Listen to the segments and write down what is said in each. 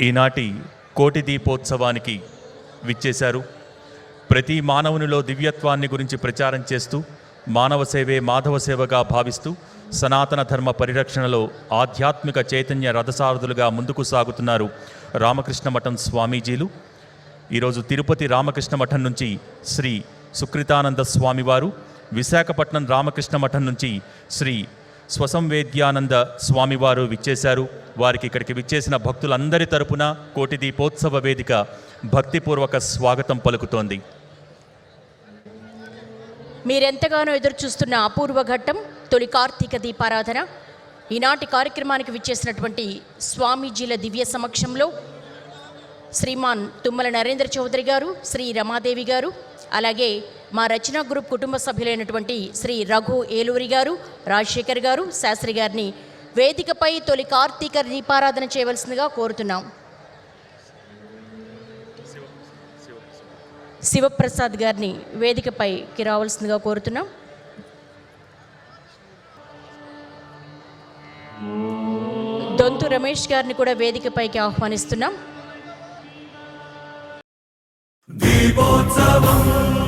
ఈనాటి కోటి దీపోత్సవానికి విచ్చేశారు. ప్రతి మానవునిలో దివ్యత్వాన్ని గురించి ప్రచారం చేస్తూ మానవ సేవే మాధవ సేవగా భావిస్తూ సనాతన ధర్మ పరిరక్షణలో ఆధ్యాత్మిక చైతన్య రథసారథులుగా ముందుకు సాగుతున్నారు రామకృష్ణ మఠం స్వామీజీలు. ఈరోజు తిరుపతి రామకృష్ణ మఠం నుంచి శ్రీ సుకృతానంద స్వామివారు విశాఖపట్నం రామకృష్ణ మఠం నుంచి శ్రీ స్వసంవేద్యానంద స్వామివారు విచ్చేశారు. వారికి ఇక్కడికి విచ్చేసిన భక్తులందరి తరపున కోటి దీపోత్సవ వేదిక భక్తిపూర్వక స్వాగతం పలుకుతోంది. మీరెంతగానో ఎదురు చూస్తున్న అపూర్వ ఘట్టం తొలి కార్తీక దీపారాధన. ఈనాటి కార్యక్రమానికి విచ్చేసినటువంటి స్వామీజీల దివ్య సమక్షంలో శ్రీమాన్ తుమ్మల నరేంద్ర చౌదరి గారు శ్రీ రమాదేవి గారు అలాగే మా రచనా గ్రూప్ కుటుంబ సభ్యులైనటువంటి శ్రీ రఘు ఏలూరి గారు రాజశేఖర్ గారు శాస్త్రి గారిని వేదికపై తొలి కార్తీక దీపారాధన చేయవలసిందిగా కోరుతున్నాం. శివప్రసాద్ గారిని వేదికపైకి రావాల్సిందిగా కోరుతున్నాం. దొంతు రమేష్ గారిని కూడా వేదికపైకి ఆహ్వానిస్తున్నాం. దీపోత్సవం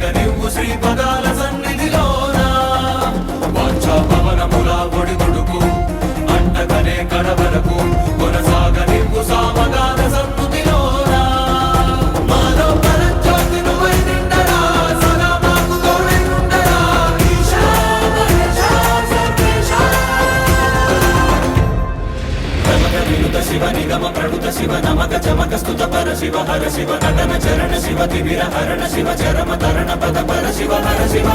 వెలగనివ్వు శ్రీ పదాల సన్నిధిలోన? పవనముల ఒడిదుడుకు అంటకనే కడవరకు కొనసాగనివ్వు సామగాన మాలో పరంజ్యోతి నువ్వై నిండరా సదా మాకు తోడై ఉండరా ఈశా మహేశా సర్వేశా. శివ నిగమ ప్రణుత శివ నమక చమక స్తుత పర శివ హర శివ నటన చరణ శివ తిమిర హరణ శివ చరమ తరణ పద పర శివ హర శివ.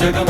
ജഗം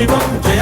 వం శివం